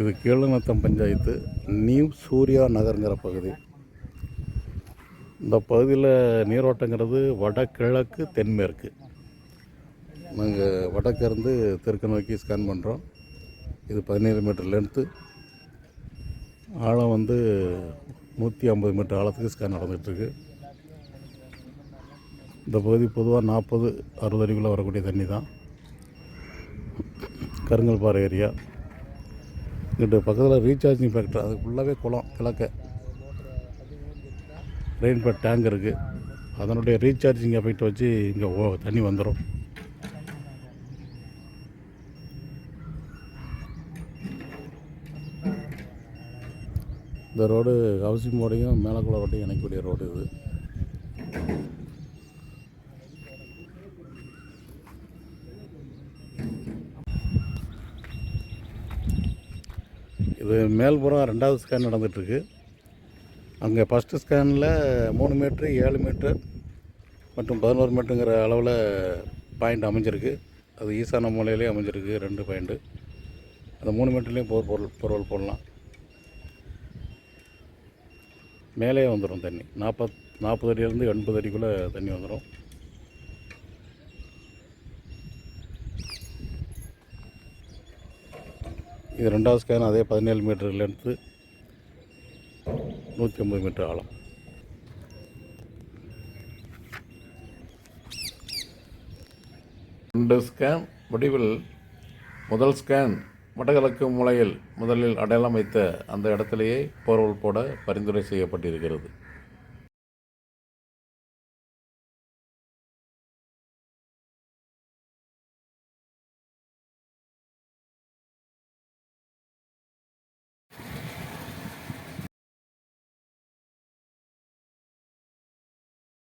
இது கீழநத்தம் பஞ்சாயத்து நியூ சூர்யா நகருங்கிற பகுதி. இந்த பகுதியில் நீரோட்டங்கிறது வடகிழக்கு தென்மேற்கு. நாங்கள் வடக்கிருந்து தெற்கு நோக்கி ஸ்கேன் பண்ணுறோம் இது பதினேழு மீட்டர் லென்த்து ஆழம் வந்து நூற்றி ஐம்பது மீட்டர் ஆழத்துக்கு ஸ்கேன் நடந்துகிட்ருக்கு. இந்த பகுதி பொதுவாக நாற்பது அறுபது அடிக்குள்ளே வரக்கூடிய தண்ணி தான். கருங்கல் பாறை ஏரியா. இங்கிட்ட பக்கத்தில் ரீசார்ஜிங் ஃபேக்டரி அது ஃபுல்லாகவே குளம் கிழக்க. ரெயின்பேட் டேங்க் இருக்குது அதனுடைய ரீசார்ஜிங் எஃபெக்ட் வச்சு இங்கே ஓ தண்ணி வந்துடும் இந்த ரோடு ஹவுசிங் போர்டையும் மேலக்குளம் ரோட்டையும் இணைக்கக்கூடிய ரோடு இது. இது மேல்புறம் ரெண்டாவது ஸ்கேன் நடந்துகிட்ருக்கு. அங்கே ஃபஸ்ட்டு ஸ்கேனில் மூணு மீட்ரு ஏழு மீட்டர் மற்றும் பதினோரு மீட்டருங்கிற அளவில் பாயிண்ட் அமைஞ்சிருக்கு. அது ஈசான மூலையிலே அமைஞ்சிருக்கு ரெண்டு பாயிண்ட்டு அந்த மூணு மீட்டர்லேயும் போர் பொருள் பொருள் போடலாம். மேலே வந்துடும் தண்ணி. நாற்பத் நாற்பது அடியிலேருந்து எண்பது அடிக்குள்ளே தண்ணி வந்துடும் இது ரெண்டாவது ஸ்கேன் அதே பதினேழு மீட்டர் லென்த்து நூற்றி ஐம்பது மீட்டர் ஆழம். ரெண்டு ஸ்கேன் முடிவில் முதல் ஸ்கேன் வடகிழக்கு மூலையில் முதலில் அடையாளம் வைத்த அந்த இடத்திலேயே போர்வல் போட பரிந்துரை செய்யப்பட்டிருக்கிறது.